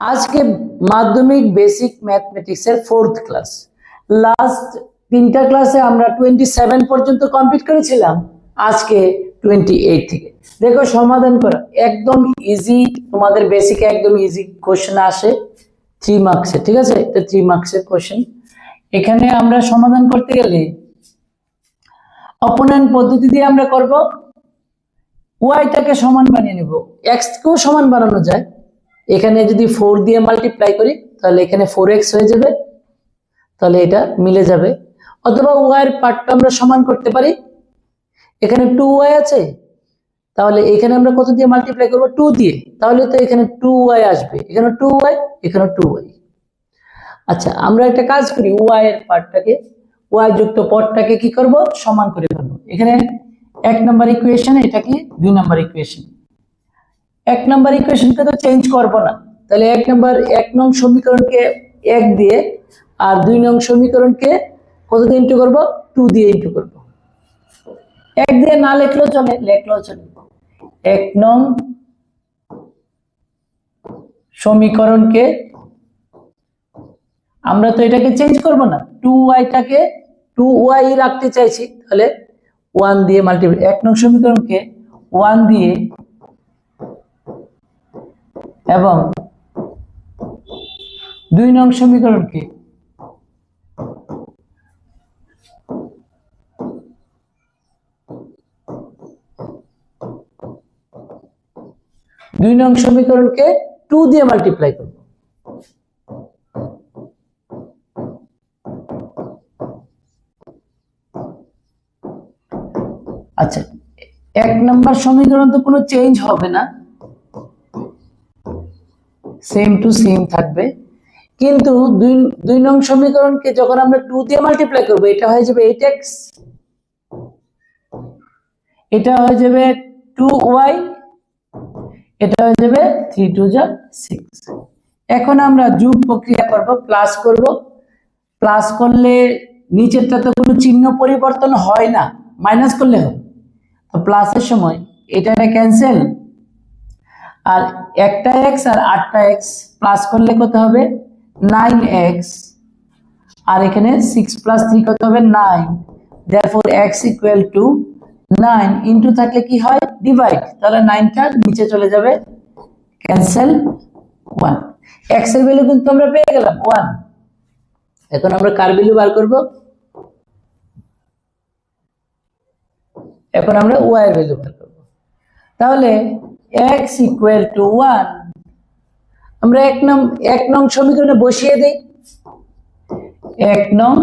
আজকে মাধ্যমিক বেসিক ম্যাথমেটিক্সের ফোর্থ ক্লাস লাস্ট তিনটা ক্লাসে আমরা টোয়েন্টি সেভেন পর্যন্ত কমপ্লিট করেছিলাম, আজকে টোয়েন্টি এইট থেকে। দেখো সমাধান করা, একদম ইজি তোমাদের বেসিকে একদম ইজি কোশ্চেন আসে থ্রি মার্কসের ঠিক আছে? এটা থ্রি মার্কসের কোশ্চেন এখানে আমরা সমাধান করতে গেলে অপোনেন্ট পদ্ধতি দিয়ে আমরা করব। ওয়াইটাকে সমান বানিয়ে নেব। এক্স কেও সমান বানানো যায়। এখানে যদি ফোর দিয়ে মাল্টিপ্লাই করি, তাহলে এখানে ফোর এক্স হয়ে যাবে, তাহলে এটা মিলে যাবে। অথবা ওয়াইয়ের পার্টটা আমরা সমান করতে পারি। এখানে টু ওয়াই আছে, তাহলে এখানে আমরা কত দিয়ে মাল্টিপ্লাই করব? টু দিয়ে। তাহলে তো এখানে টু ওয়াই আসবে। এখানে টু ওয়াই এখানে টু ওয়াই আচ্ছা আমরা একটা কাজ করি ওয়াই এর পার্টটাকে ওয়াই যুক্ত পদটাকে কি করব? সমান করে ফেলব। এখানে এক নম্বর ইকুয়েশন এটাকে দুই নম্বর ইকুয়েশন এক নম্বর ইকুয়েশনকে তো চেঞ্জ করব না। তাহলে এক নম্বর, এক নং সমীকরণকে এক দিয়ে আর দুই নং সমীকরণকে কত দিয়ে ইন্টু করব? টু দিয়ে ইন্টু করব। এক দিয়ে না লেখলেও চলে লেখলেও চলে। এক নং সমীকরণকে আমরা তো এটাকে চেঞ্জ করব না। টু ওয়াইটাকে টু ওয়াই রাখতে চাইছি, তাহলে ওয়ান দিয়ে মাল্টিপ্লাই এক নং সমীকরণকে ওয়ান দিয়ে এবং দুই নং সমীকরণকে দুই নং সমীকরণকে টু দিয়ে মাল্টিপ্লাই করব। আচ্ছা এক নম্বর সমীকরণ তো কোনো চেঞ্জ হবে না। সেম টু সেম থাকবে। কিন্তু দুই দুই নং সমীকরণকে যখন আমরা টু দিয়ে মাল্টিপ্লাই করব, এটা হয়ে যাবে এইট এক্স এটা হয়ে যাবে টু ওয়াই এটা হয়ে যাবে থ্রি টু যা সিক্স এখন আমরা যুগ প্রক্রিয়া করব প্লাস করব। প্লাস করলে নিচেরটা তো কোনো চিহ্ন পরিবর্তন হয় না। মাইনাস করলে হয় তো প্লাসের সময় এটা ক্যান্সেল আর একটা এক্স আর আটটা এক্স প্লাস করলে কত হবে? নাইন এক্স আর এখানে সিক্স প্লাস থ্রি কত হবে? Nine therefore X equal to nine into থাকলে কি হয়? ডিভাইড তাহলে নাইনটা নিচে চলে যাবে। ক্যান্সেল ওয়ান এক্সের ভ্যালু কিন্তু আমরা পেয়ে গেলাম ওয়ান এখন আমরা কার ভ্যালু বার করব? এখন আমরা ওয়াই এর ভ্যালু বার করব। তাহলে এক্স ইকুয়াল টু ওয়ান আমরা এক নং এক নং সমীকরণে বসিয়ে দেই। এক নং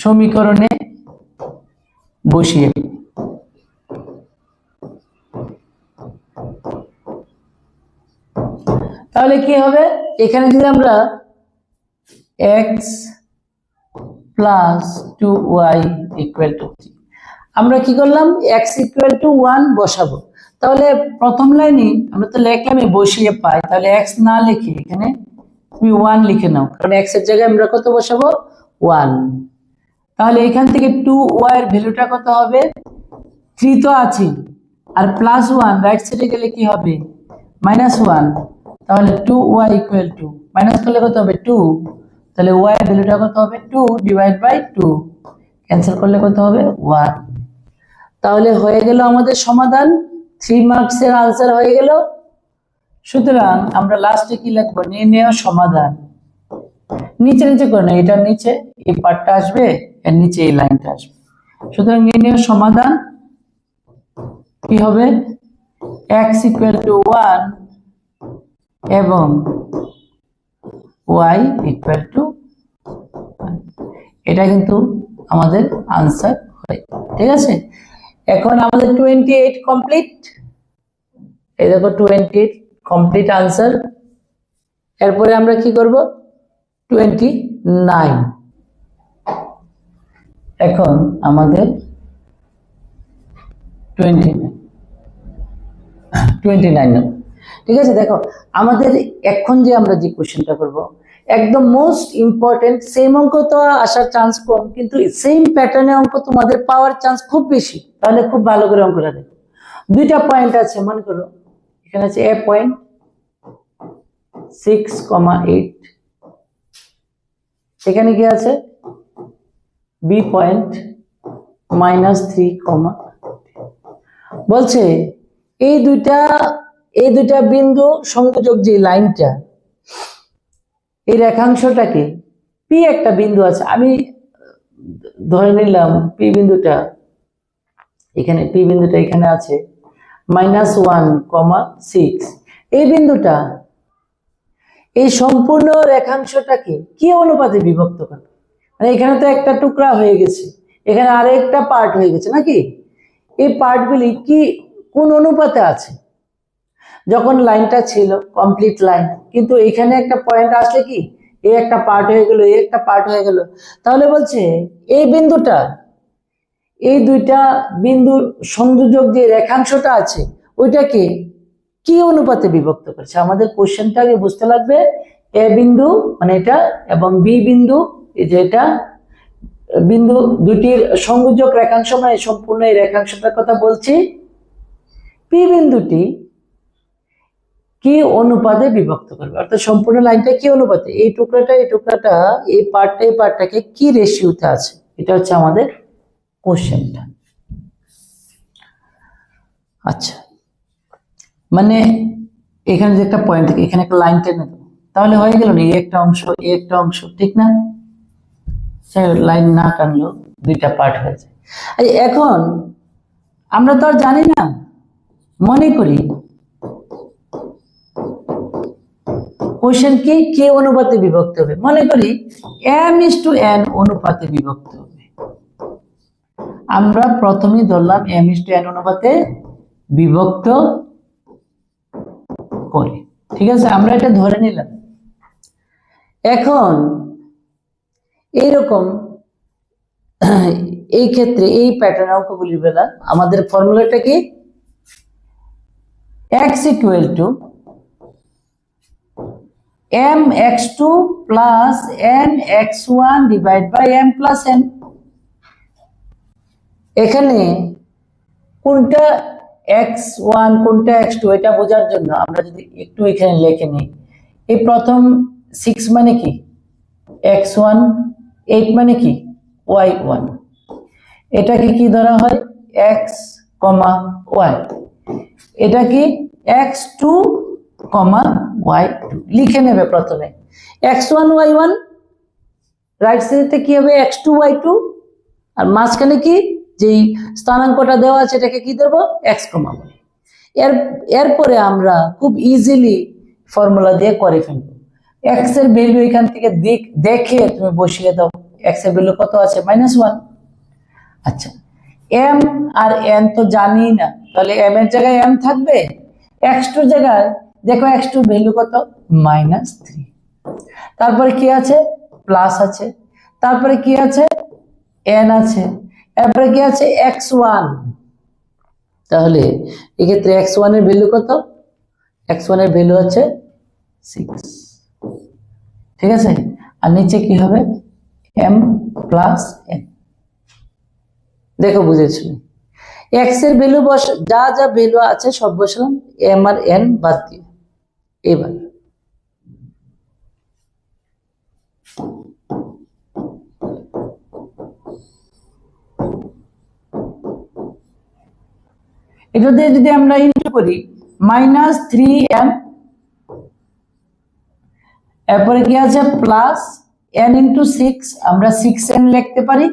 সমীকরণে বসিয়ে। তাহলে কি হবে? এখানে যদি আমরা X plus two Y equal to আমরা কি করলাম? এক্স ইকুয়াল টু ওয়ান বসাবো। তাহলে প্রথম লাইনে আমরা তো লিখলাম বসিয়ে পাই। তাহলে এক্স না লিখে এখানে তুমি ওয়ান লিখে নাও। কারণ এক্সের জায়গায় আমরা কত বসাবো? ওয়ান তাহলে এখান থেকে টু ওয়াই এর ভ্যালুটা কত হবে? থ্রি তো আছে আর প্লাস ওয়ান রাইট সাইডে গেলে কি হবে? মাইনাস ওয়ান তাহলে two Y equal to minus করলে কত হবে? টু তাহলে ওয়াই এর ভ্যালুটা কত হবে? Two divide by two cancel করলে কত হবে? ওয়ান তাহলে হয়ে গেল আমাদের সমাধান। থ্রি মার্কসের আনসার হয়ে গেল। সুতরাং আমরা লাস্টে কি লিখব? নির্ণয় সমাধান। নিচে নিচে করে না এটার নিচে, এই পার্টটা আসবে, এর নিচে এই লাইনটা আসবে। সুতরাং নির্ণয় সমাধান কি হবে? এক্স ইকুয়াল টু ওয়ান এবং ওয়াই ইকুয়াল টু এটা কিন্তু আমাদের আনসার হয় ঠিক আছে? এখন আমাদের টোয়েন্টি এইট কমপ্লিট এই দেখো টোয়েন্টি এইট কমপ্লিট আনসার এরপরে আমরা কি করব? টোয়েন্টি নাইন এখন আমাদের টোয়েন্টি নাইন টোয়েন্টি নাইন ঠিক আছে, দেখো, আমাদের এখন যে আমরা যে কোশ্চেনটা করব একদম মোস্ট ইম্পর্টেন্ট সেম অঙ্ক তো আসার চান্স কম, কিন্তু সেম প্যাটার্নে অঙ্ক তোমাদের পাওয়ার চান্স খুব বেশি। তাহলে খুব ভালো করে অঙ্কটা দেখো। দুইটা পয়েন্ট আছে, মনে করো। এখানে আছে A point six comma eight এখানে কি আছে? B point minus three comma বলছে, এই দুইটা এই দুইটা বিন্দু সংযোজক যে লাইনটা এই রেখাংশটাকে পি একটা বিন্দু আছে। আমি ধরে নিলাম পি বিন্দুটা এখানে পি বিন্দুটা এখানে আছে মাইনাস ওয়ান কমা সিক্স এই বিন্দুটা, এই সম্পূর্ণ রেখাংশটাকে কি? অনুপাতে বিভক্ত করে মানে এখানে তো একটা টুকরা হয়ে গেছে। এখানে আরেকটা পার্ট হয়ে গেছে, নাকি? এই পার্টগুলি কি, কোন অনুপাতে আছে? যখন লাইনটা ছিল কমপ্লিট লাইন কিন্তু এখানে একটা পয়েন্ট আসলে কি? এই একটা পার্ট হয়ে গেল এই একটা পার্ট হয়ে গেল। তাহলে বলছে এই বিন্দুটা, এই দুইটা বিন্দু সংযোজক যে রেখাংশটা আছে, ওইটাকে কি অনুপাতে বিভক্ত করছে? আমাদের কোশ্চেনটা আগে বুঝতে লাগবে, এ বিন্দু মানে এটা, এবং বি বিন্দু, এই যে এটা, বিন্দু দুটির সংযোজক রেখাংশ মানে সম্পূর্ণ এই রেখাংশটার কথা বলছি। পি বিন্দুটি কি অনুপাতে বিভক্ত করবে? অর্থাৎ সম্পূর্ণ লাইনটা কি অনুপাতে? এই টুকরাটা এই টুকরাটা, এই পার্টটা, এই পার্টটাকে কি রেশিওতে আছে? এটা হচ্ছে আমাদের কোশ্চেনটা। আচ্ছা। মানে এখানে যে একটা পয়েন্ট থাকে এখানে একটা লাইন টেনে দেবো। তাহলে হয়ে গেল না? এই একটা অংশ, এই একটা অংশ, ঠিক না? লাইন না টানলেও দুইটা পার্ট হয়ে যায়। আর এখন আমরা তো আর জানি না। মনে করি কোশ্চেন কি কে অনুপাতে বিভক্ত হবে। মনে করি এম ইস টু এন অনুপাতে বিভক্ত হবে। আমরা প্রথমেই ধরলাম এম ইস টু এন অনুপাতে বিভক্ত করি। ঠিক আছে? আমরা এটা ধরে নিলাম। এখন এইরকম এই ক্ষেত্রে এই প্যাটার্ন অঙ্কগুলির বেলা। আমাদের ফর্মুলাটা কি? X equal to two plus N X one divide by M plus N এখানে কোনটা এক্স ওয়ান কোনটা এক্স টু এটা বোঝার জন্য আমরা যদি একটু এখানে লিখে নিই। এই প্রথম সিক্স মানে কি? এক্স ওয়ান এইট মানে কি? ওয়াই ওয়ান এটাকে কি ধরা হয়? কমা ওয়াই এটা কি X two comma, Y two লিখে নেবে প্রথমে। X one, Y one, right সাইডে কি হবে? এক্স টু, ওয়াই টু, আর মাঝখানে কি? যেই স্থানাঙ্কটা দেওয়া আছে, এটাকে কি দেবো? এক্স কমা ওয়াই এর, এরপরে আমরা খুব ইজিলি ফর্মুলা দিয়ে করে ফেলব। এক্সের ভ্যালু এখান থেকে দেখে তুমি বসিয়ে দাও। এক্সের ভ্যালু কত আছে? মাইনাস ওয়ান আচ্ছা এম আর এন তো জানি না। তাহলে এম এর জায়গায় এম থাকবে? এক্স টুর জায়গায় দেখো এক্স টু ভ্যালু কত? মাইনাস থ্রি তারপরে কি আছে? প্লাস আছে। তারপরে কি আছে? এন আছে। এরপরে কি আছে? এক্স ওয়ান তাহলে এক্ষেত্রে এক্স ওয়ানের ভ্যালু কত? এক্স ওয়ানের ভ্যালু আছে সিক্স ঠিক আছে? আর নিচে কি হবে? এম প্লাস এন দেখো, বুঝেছি? এক্সের ভ্যালু বস যা যা ভ্যালু আছে, সব বসালাম। এম আর এন বাদ দিয়ে। এবার। এটা দিয়ে যদি আমরা ইন্টু করি মাইনাস থ্রি এম এরপরে কি আছে? প্লাস এন ইন্টু সিক্স আমরা সিক্স এন লিখতে পারি।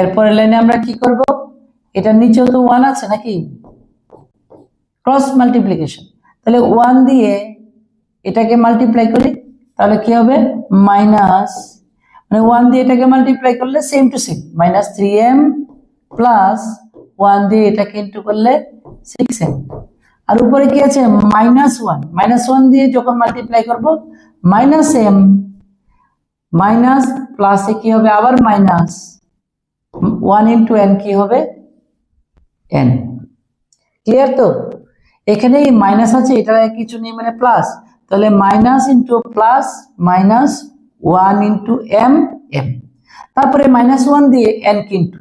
এরপরে লাইনে আমরা কি করব? এটা নিচেও তো ওয়ান আছে নাকি? ক্রস মাল্টিপ্লিকেশন তাহলে ওয়ান দিয়ে এটাকে মাল্টিপ্লাই করি তাহলে কি হবে? মাইনাস মানে ওয়ান দিয়ে এটাকে মাল্টিপ্লাই করলে same to same minus three M plus one দিয়ে এটাকে ইন্টু করলে সিক্স এম আর উপরে কি আছে? মাইনাস ওয়ান মাইনাস ওয়ান দিয়ে যখন মাল্টিপ্লাই করব মাইনাস এম মাইনাস প্লাসে কি হবে? আবার মাইনাস ওয়ান ইন্টু এন কি হবে? এন ক্লিয়ার তো? এখানে এই মাইনাস আছে এটা কিছু নেই মানে প্লাস তাহলে minus into plus minus one into M M তারপরে মাইনাস ওয়ান দিয়ে এন কিন্তু।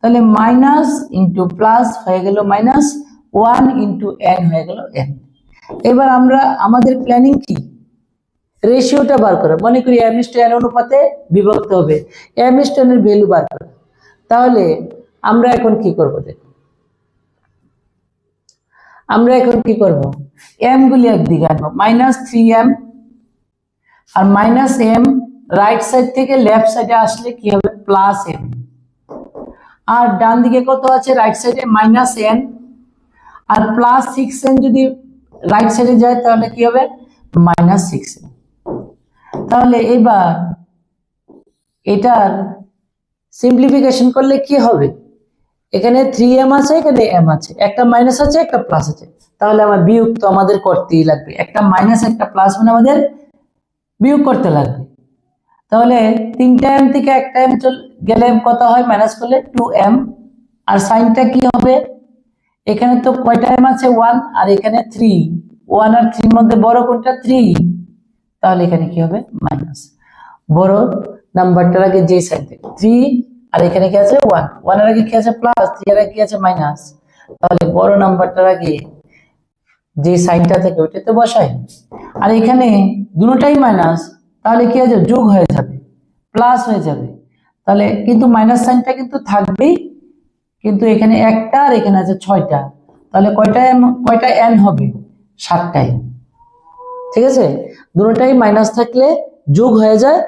তাহলে মাইনাস ইন্টু প্লাস হয়ে গেল মাইনাস ওয়ান ইন্টু এন হয়ে গেল এন এবার আমরা, আমাদের প্ল্যানিং কি? রেশিওটা বার করা। মনে করি এম ইস এন অনুপাতে বিভক্ত হবে। এম ইস এর ভ্যালু বার করা। তাহলে আমরা এখন কি করব দেখো? আমরা এখন কি করব? এম গুলি একদিকে আনব। মাইনাস থ্রি এম আর মাইনাস এম রাইট সাইড থেকে লেফট সাইডে আসলে কি হবে? প্লাস এম আর ডান দিকে কত আছে? রাইট সাইডে মাইনাস এন আর প্লাস সিক্স এন যদি রাইট সাইডে যায়, তাহলে কি হবে? মাইনাস সিক্স এন তাহলে এবার এটার সিম্পলিফিকেশন করলে কি হবে? এখানে থ্রি এম আছে, এখানে এম আছে। একটা মাইনাস আছে, একটা প্লাস আছে। তাহলে আমার বিয়োগ তো আমাদের করতেই লাগবে। একটা মাইনাস একটা প্লাস মানে আমাদের বিয়োগ করতে লাগবে। তাহলে তিনটা এম থেকে একটা এম চল গেলে কত হয়? মাইনাস করলে টু এম আর সাইনটা কি হবে? এখানে তো কয়টা এম আছে? ওয়ান আর এখানে থ্রি ওয়ান আর থ্রির মধ্যে বড় কোনটা? থ্রি তাহলে এখানে কি হবে? মাইনাস বড় নাম্বারটার আগে যে সাইড থেকে থ্রি আর এখানে কি আছে? ওয়ান ওয়ানের আগে কি আছে? প্লাস থ্রি এর আগে কি আছে? মাইনাস তাহলে বড় নাম্বারটার আগে যে সাইনটা থেকে, ওইটাতে বসাই। আর এখানে দুটোটাই মাইনাস তাহলে কি আছে যোগ হয়ে যাবে। প্লাস হয়ে যাবে। তাহলে কিন্তু মাইনাস সাইনটা কিন্তু থাকবেই, কিন্তু এখানে একটা আর এখানে আছে ছয়টা। তাহলে কয়টা কয়টা এন হবে? সাতটাই। ঠিক আছে? দুটোটাই মাইনাস থাকলে যোগ হয়ে যায়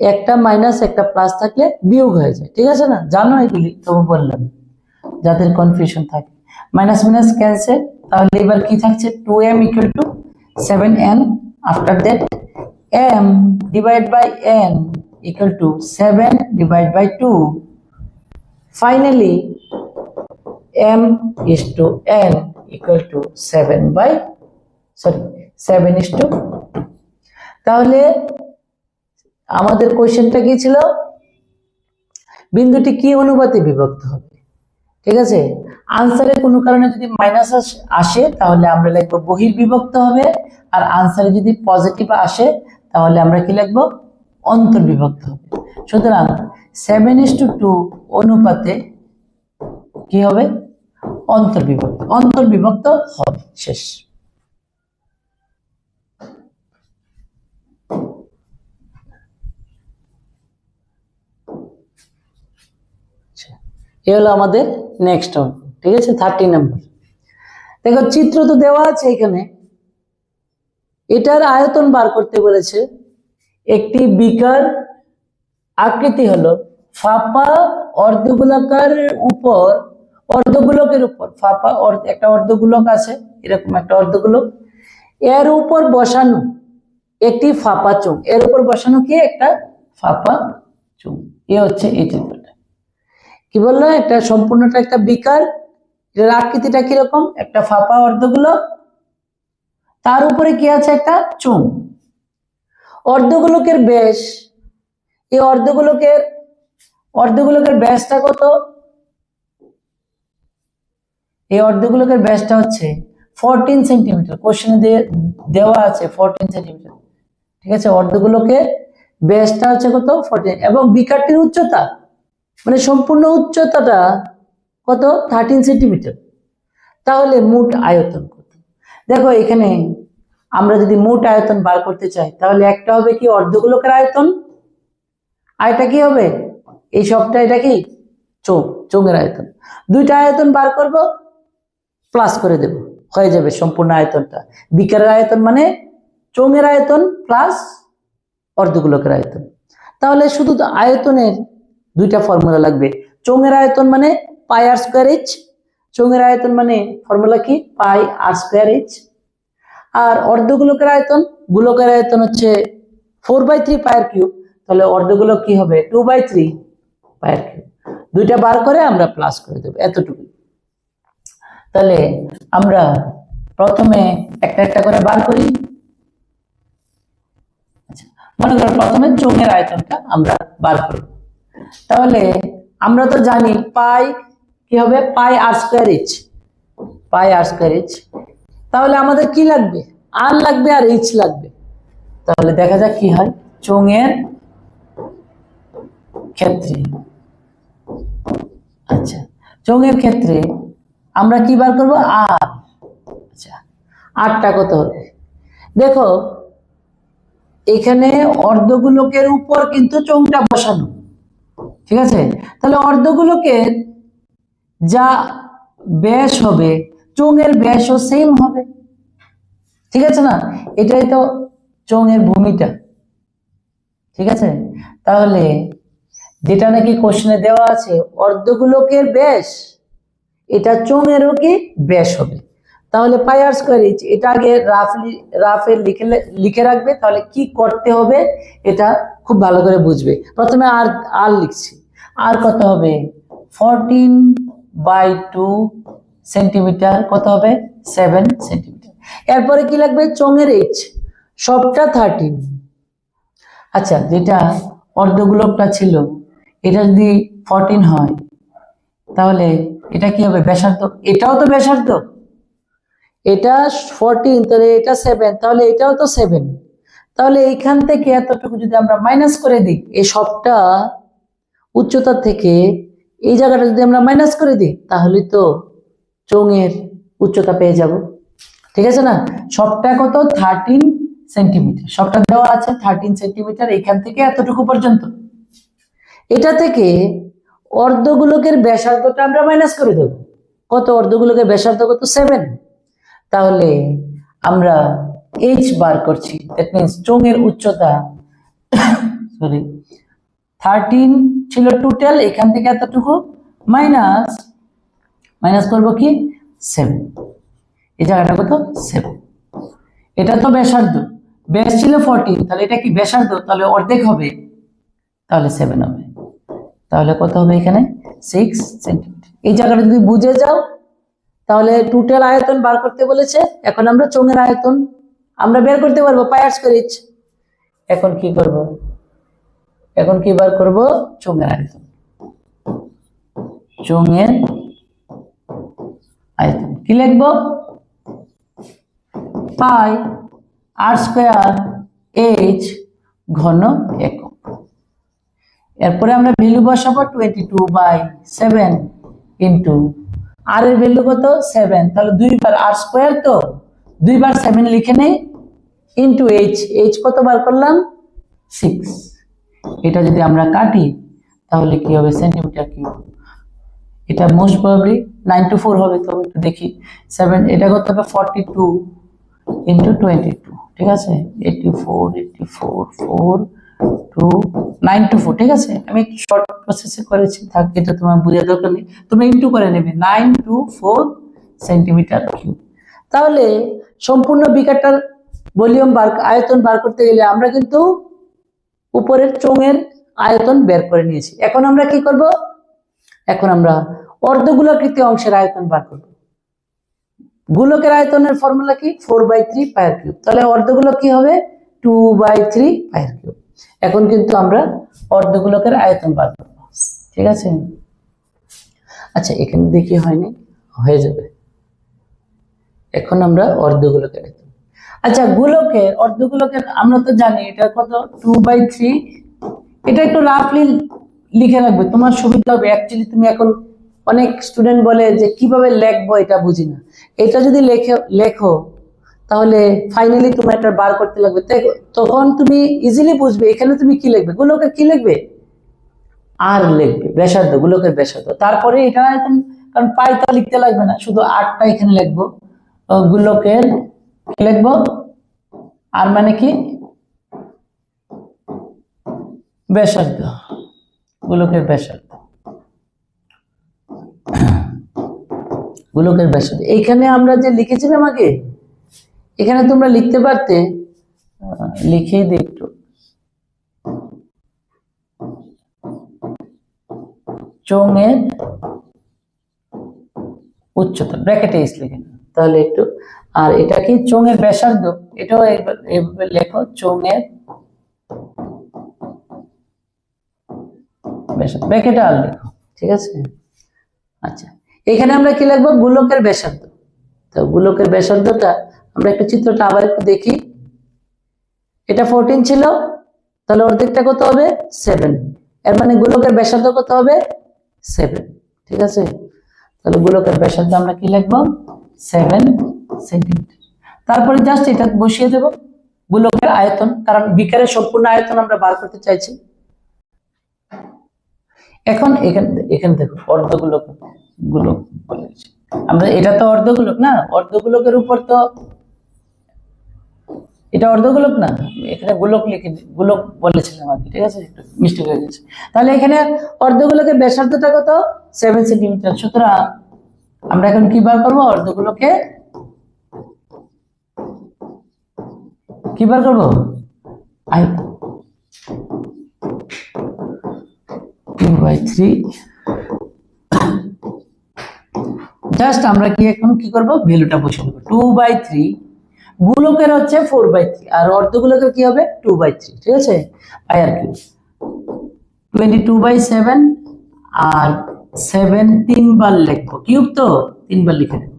একটা মাইনাস একটা প্লাস থাকলে বিয়োগ হয়ে যায়। ঠিক আছে না? জানো এগুলি? তবু বললাম। যাদের কনফিউশন থাকে। মাইনাস মাইনাস ক্যান্সেল তাহলে এবার কি থাকছে? Two M equal to seven N after that M divide by N equal to seven divide by two finally m is to n equal to 7 by, sorry 7 is to 2 তাহলে আমাদের কোশ্চেনটা কি ছিল? বিন্দুটি কি অনুপাতে বিভক্ত হবে? ঠিক আছে? আনসারে কোনো কারণে যদি মাইনাস আসে তাহলে আমরা লিখব বহির বিভক্ত হবে। আর আনসারে যদি পজিটিভ আসে, তাহলে আমরা কি লিখব? অন্তর্বিভক্ত হবে। সুতরাং সেভেন ইস টু টু অনুপাতে কি হবে? অন্তর্বিভক্ত অন্তর্বিভক্ত হবে। শেষ। এ হলো আমাদের নেক্সট অঙ্ক ঠিক আছে? থার্টি নাম্বার দেখো, চিত্র তো দেওয়া আছে এখানে। এটার আয়তন বার করতে বলেছে, একটি বিকার আকৃতি হলো ফাঁপা অর্ধগোলাকার উপর, অর্ধগোলকের উপর, ফাঁপা অর্ধ, একটা অর্ধগোলক আছে, এরকম একটা অর্ধগোলক। এর উপর বসানো একটি ফাঁপা চোখ এর উপর বসানো কি? একটা ফাঁপা চোখ এ হচ্ছে এই চিত্রটা কি বলল? একটা সম্পূর্ণটা একটা বিকার এর আকৃতিটা কীরকম? একটা ফাঁপা অর্ধগোলক। তার উপরে কি আছে? একটা চোঙ অর্ধগোলকের ব্যাস, এই অর্ধগোলকের অর্ধগোলকের ব্যাসটা কত? এই অর্ধগোলকের ব্যাসটা হচ্ছে ফোরটিন সেন্টিমিটার কোশ্চেনে দেওয়া আছে ফোরটিন সেন্টিমিটার ঠিক আছে? অর্ধগোলকের ব্যাসটা হচ্ছে কত? ফোরটিন এবং বিকারটির উচ্চতা? মানে সম্পূর্ণ উচ্চতাটা কত? থার্টিন সেন্টিমিটার তাহলে মোট আয়তন কত? দেখো এখানে আমরা যদি মোট আয়তন বার করতে চাই, তাহলে একটা হবে কি অর্ধগোলকের আয়তন? আর এটা কি হবে? এই সবটা এটা কি? চোখ চোখের আয়তন। দুইটা আয়তন বার করব প্লাস করে দেব। হয়ে যাবে সম্পূর্ণ আয়তনটা। বিকারের আয়তন মানে চোঙের আয়তন প্লাস অর্ধগোলকের আয়তন। তাহলে শুধু আয়তনের দুইটা ফর্মুলা লাগবে। চোঙের আয়তন মানে পাই আর স্কোয়ার এইচ চোঙের আয়তন মানে ফর্মুলা কি? পাই আর স্কোয়ার এইচ আর অর্ধগোলকের আয়তন গোলকের আয়তন হচ্ছে ফোর বাই থ্রি পায়ের কিউব তাহলে অর্ধগোলক কি হবে? টু বাই থ্রি পায়ের কিউব দুইটা বার করে আমরা প্লাস করে দেবো এতটুকু তাহলে আমরা প্রথমে একটা একটা করে বার করি। আচ্ছা, মনে করো প্রথমে চোখের আয়তনটা আমরা বার করব। তাহলে আমরা তো জানি পাই কি হবে? Pi R square H pi R square H তাহলে আমাদের কি লাগবে? আর লাগবে আর এইচ লাগবে। তাহলে দেখা যাক কি হয়। চোঙের ক্ষেত্রে। আচ্ছা চোঙের ক্ষেত্রে আমরা কি বার করব? আর। আচ্ছা আটটা কত হবে। দেখো, এখানে অর্ধগুলোকের উপর কিন্তু চোঙটা বসানো। ঠিক আছে? তাহলে অর্ধগুলোকের যা ব্যাস হবে, চোঙের ব্যাসও সেম হবে। ঠিক আছে না? এটাই তো চোঙের ভূমিটা। ঠিক আছে? তাহলে যেটা নাকি কোশ্চেনে দেওয়া আছে অর্ধগুলোকের ব্যাস, এটা চোঙেরও কি ব্যাস হবে? তাহলে পাই আর স্কোয়ার ইঞ্চ এটা আগে রাফলি রাফে লিখে লিখে রাখবে, তাহলে কি করতে হবে, এটা খুব ভালো করে বুঝবে। প্রথমে আর আর লিখছি। আর কত হবে? ফোরটিন বাই টু সেন্টিমিটার কত হবে? সেভেন সেন্টিমিটার এরপরে কি লাগবে? চোঙের এইচ সবটা থার্টিন আচ্ছা যেটা অর্ধগুলোকটা ছিল, এটা যদি ফোরটিন হয়, তাহলে এটা কি হবে? ব্যাসার্ধ? এটাও তো ব্যাসার্ধ। এটা ফোরটিন তাহলে এটা সেভেন তাহলে এটাও তো সেভেন তাহলে এইখান থেকে এতটুকু যদি আমরা মাইনাস করে দিই, এই সবটা উচ্চতা থেকে এই জায়গাটা যদি আমরা মাইনাস করে দিই, তাহলে তো চোঙের উচ্চতা পেয়ে যাব। ঠিক আছে না? সবটা কত? থার্টিন সেন্টিমিটার সবটা দেওয়া আছে থার্টিন সেন্টিমিটার এখান থেকে এতটুকু পর্যন্ত। এটা থেকে অর্ধগুলোকের ব্যাসার্ধটা আমরা মাইনাস করে দেব। কত অর্ধগুলোকের ব্যাসার্ধ? কত? সেভেন তাহলে আমরা এইচ বার করছি। দ্যাট মিনস চোঙের উচ্চতা সরি থার্টিন ছিল টোটাল এখান থেকে এতটুকু মাইনাস মাইনাস করব কি? সেভেন এই জায়গাটা কত? সেভেন এটা তো ব্যাসার্ধ। ব্যাস ছিল ফোরটিন তাহলে এটা কি ব্যাসার্ধ? তাহলে অর্ধেক হবে। তাহলে সেভেন হবে। তাহলে কত হবে এখানে? সিক্স সেন্টিমিটার এই জায়গাটা যদি বুঝে যাও, তাহলে টোটাল আয়তন বার করতে বলেছে। এখন আমরা চোঙের আয়তন, আমরা বের করতে পারব পায়ার্স করিচ এখন কি করব? এখন কি বার করব? চোঙের আয়তন। চোঙের আয়তন। কি লিখব? পাই আর স্কোয়ার এইচ ঘন একক। এরপরে আমরা ভ্যালু বসাবো twenty two by seven into R এর ভ্যালু কত? সেভেন তাহলে দুইবার আর স্কোয়ার তো? দুইবার সেভেন লিখে নেই। ইন্টু এইচ এইচ কত বার করলাম? সিক্স এটা যদি আমরা কাটি, তাহলে কি হবে? সেন্টিমিটার কিউব এটা most probably nine two four হবে, তো একটু দেখি। সেভেন এটা করতে হবে forty two into twenty two ঠিক আছে? Eighty four eighty four four two nine two four ঠিক আছে? আমি একটু শর্ট প্রসেসে করেছি, থাক, এটা তোমার বুঝে দরকার নেই। তুমি ইন্টু করে নেবে nine two four centimetre cube তাহলে সম্পূর্ণ বিকারটার ভলিউম বার, আয়তন বার করতে গেলে আমরা কিন্তু উপরের চোঙের আয়তন বের করে নিয়েছি। এখন আমরা কি করব? এখন আমরা অর্ধগোলাকৃতি অংশের আয়তন বার করব। গোলকের আয়তনের ফর্মুলা কি? ফোর বাই থ্রি পায়ের কিউব। তাহলে অর্ধগোলক কি হবে? টু বাই থ্রি পায়ের কিউব। এখন কিন্তু আমরা অর্ধগোলকের আয়তন বার করব। ঠিক আছে? আচ্ছা এখানে দেখি হয়নি। হয়ে যাবে। এখন আমরা অর্ধগোলকের আয়তন। আচ্ছা গোলকের অর্ধগোলকের আমরা তো জানি, এটা কত? টু বাই থ্রি এটা একটু রাফলি লিখে রাখবে। তোমার সুবিধা হবে। অ্যাকচুয়ালি তুমি এখন অনেক স্টুডেন্ট বলে যে কীভাবে লেখবো এটা বুঝি না। এটা যদি লেখে, লেখো, তাহলে ফাইনালি তোমার এটা বার করতে লাগবে। তখন তুমি ইজিলি বুঝবে এখানে তুমি কি লিখবে। গুলোকে কি লিখবে? আর লিখবে। ব্যাসার্ধ, গুলোকে ব্যাসার্ধ। তারপরে এটা এখন, কারণ পাইতা লিখতে লাগবে না। শুধু আটটা এখানে লিখব। গোলকের কি লিখব। আর মানে কি? ব্যাসার্ধ, গোলকের ব্যাসার্ধ। গোলকের ব্যাসার্ধ। এইখানে আমরা যে লিখেছিলাম আগে, এখানে তোমরা লিখতে পারতে লিখেই দিই একটু। চোঙের উচ্চতা, ব্র্যাকেটে এস লিখে তাহলে একটু আর এটা কি চোঙের ব্যাসার্ধ? এটাও এইভাবে লেখো, চোঙের ব্যাসার্ধ। লেখো, ঠিক আছে? আচ্ছা এখানে আমরা কি লিখব? গোলকের ব্যাসার্ধ। তো ব্যাসার্ধটা, আমরা একটু চিত্রটা আবার একটু দেখি। এটা ফোরটিন ছিল, তাহলে অর্ধেকটা কত হবে? সেভেন এর মানে গোলকের ব্যাসার্ধ কত হবে? সেভেন ঠিক আছে? তাহলে গোলকের ব্যাসার্ধ আমরা কি লিখব? সেভেন সেন্টিমিটার তারপরে জাস্ট এটা বসিয়ে দেব। গোলকের আয়তন, কারণ বিকারের সম্পূর্ণ আয়তন আমরা বার করতে চাইছি। এখন এখানে এখানে দেখো, অর্ধগোলক গোলক আমরা, এটা তো অর্ধগোলক না, অর্ধগোলকের উপর তো এটা অর্ধগোলক না, এখানে গোলক লিখে, গোলক বলেছিলাম আর ঠিক আছে? একটু মিস্টেক হয়ে গেছে। তাহলে এখানে অর্ধগোলকের ব্যাসার্ধটা কত? সেভেন সেন্টিমিটার সুতরাং আমরা এখন কি বার করব? অর্ধগোলকে কি বার করব? আই। টু বাই থ্রি জাস্ট আমরা কি এখন কি করব? ভ্যালুটা বসে দেবো টু বাই থ্রি গুলোকের হচ্ছে ফোর বাই থ্রি আর অর্ধগুলোকের কি হবে? টু বাই থ্রি ঠিক আছে? I R cube twenty two by seven R seven তিনবার লিখব। কিউব তো? তিনবার লিখে দেবো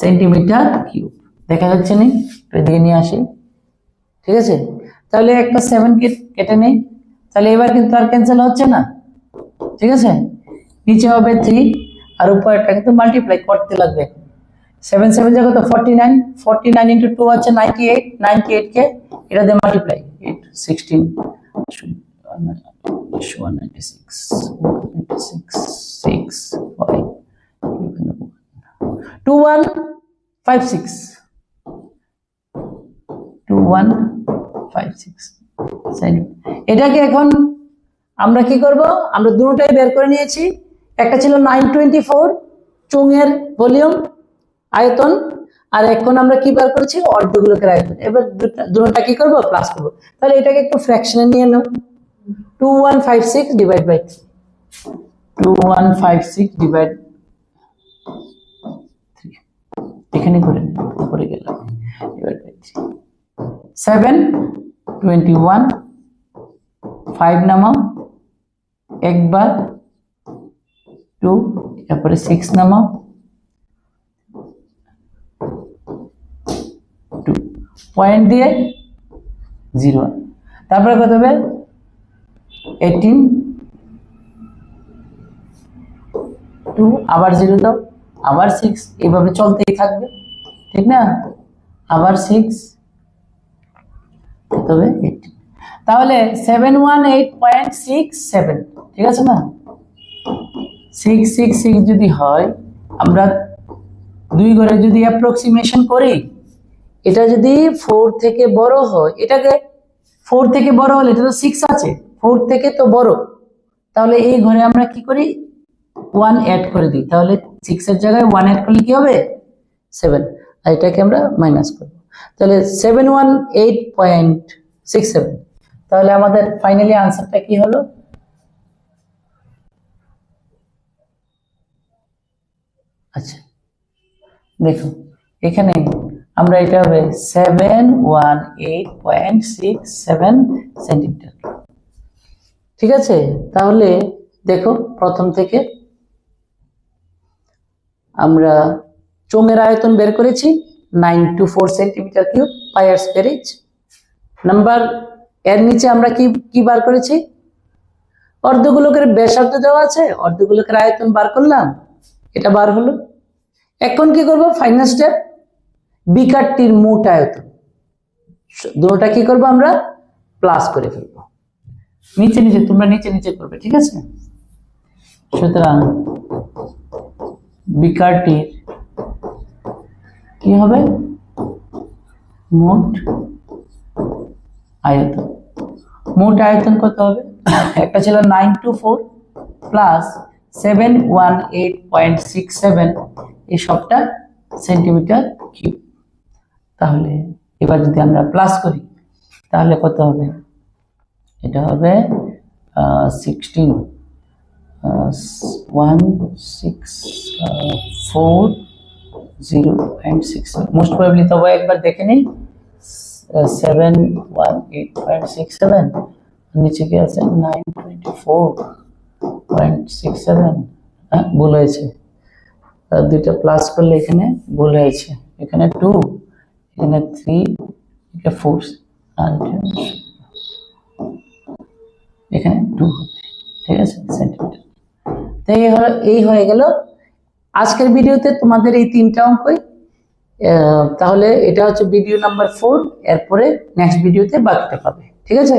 সেন্টিমিটার কিউব দেখা যাচ্ছে নি? এদিকে নিয়ে আসি। ঠিক আছে? তাহলে একটা সেভেন কেটে নেই। তাহলে এবার কিন্তু আর ক্যান্সেল হচ্ছে না। ঠিক আছে? নিচে হবে থ্রি আর উপরটা কিন্তু মাল্টিপ্লাই করতে লাগবে। সেভেন সেভেন যা কত forty nine forty nine into two হচ্ছে নাইনটি এইট নাইনটি এইটকে এটা দিয়ে multiply eight sixteen ninety six ninety six six five two one five six two one five six এটাকে এখন আমরা কি করব? আমরা দুটোটাই বের করে নিয়েছি। একটা ছিল নাইন টোয়েন্টি ফোর চোঙের ভলিউম, আয়তন, আর এখন আমরা কি বার করেছি? অর্ধগুলোকের আয়তন। এবার দুটা- দুটোটা কি করব? প্লাস করব। তাহলে এটাকে একটু ফ্র্যাকশনে নিয়ে নাও। Two one five six divide by two one five six divide এখানে করে উপরে গেলাম। Divide by three seven twenty one five নামাও একবার টু তারপরে সিক্স নামাও টু পয়েন্ট দিয়ে জিরো তারপরে কত হবে এইটিন টু আবার জিরো দাও আবার সিক্স এভাবে চলতেই থাকবে ঠিক না আবার সিক্স তবে তাহলে seven one eight point six seven ঠিক আছে না? সিক্স সিক্স সিক্স যদি হয়, আমরা দুই ঘরে যদি অ্যাপ্রক্সিমেশন করি, এটা যদি ফোর থেকে বড় হয়, এটাকে ফোর থেকে বড় হলে এটা তো সিক্স আছে ফোর থেকে তো বড়। তাহলে এই ঘরে আমরা কি করি? ওয়ান অ্যাড করে দিই। তাহলে সিক্সের জায়গায় ওয়ান অ্যাড করলে কি হবে? সেভেন আর এটাকে আমরা মাইনাস করব। তাহলে seven one eight point six seven তাহলে আমাদের ফাইনালি আনসারটা কি হলো? আচ্ছা দেখো, এখানে আমরা এটা হবে seven one eight point six seven centimetre ঠিক আছে? তাহলে দেখো, প্রথম থেকে আমরা চোঙের আয়তন বের করেছি। সেন্টিমিটার কিউব পায়ার স্কোয়ার নাম্বার, এর নিচে আমরা কি কি বার করেছি? অর্ধগুলোকের ব্যাসার্ধ দেওয়া আছে, অর্ধগুলোকের আয়তন বার করলাম, এটা বার হলো। এখন কি করব? ফাইনাল স্টেপ বিকারটির মোট আয়তন। দুটোটা কি করব আমরা? প্লাস করে ফেলব। নিচে নিচে, তোমরা নিচে নিচে করবে, ঠিক আছে? সুতরাং বিকারটির কি হবে? মোট আয়তন। মোট আয়তন কত হবে? একটা ছিল nine two four plus seven one eight point six seven এই সবটা সেন্টিমিটার কিউব তাহলে এবার যদি আমরা প্লাস করি, তাহলে কত হবে? এটা হবে sixteen one six four zero point six most probably তবে একবার দেখে নিই। Seven one eight point six seven নিচে কি আছে? Nine twenty four point six seven হ্যাঁ ভুল হয়েছে। দুইটা প্লাস করলে এখানে ভুল হয়েছে। এখানে টু এখানে থ্রি এটা ফোর এখানে টু ঠিক আছে? সেন্টিমিটার তো এই হয়ে গেল আজকের ভিডিওতে তোমাদের এই তিনটা অঙ্কই তাহলে এটা হচ্ছে ভিডিও নাম্বার ফোর এরপরে নেক্সট ভিডিওতে বাকিটা পাবে, ঠিক আছে?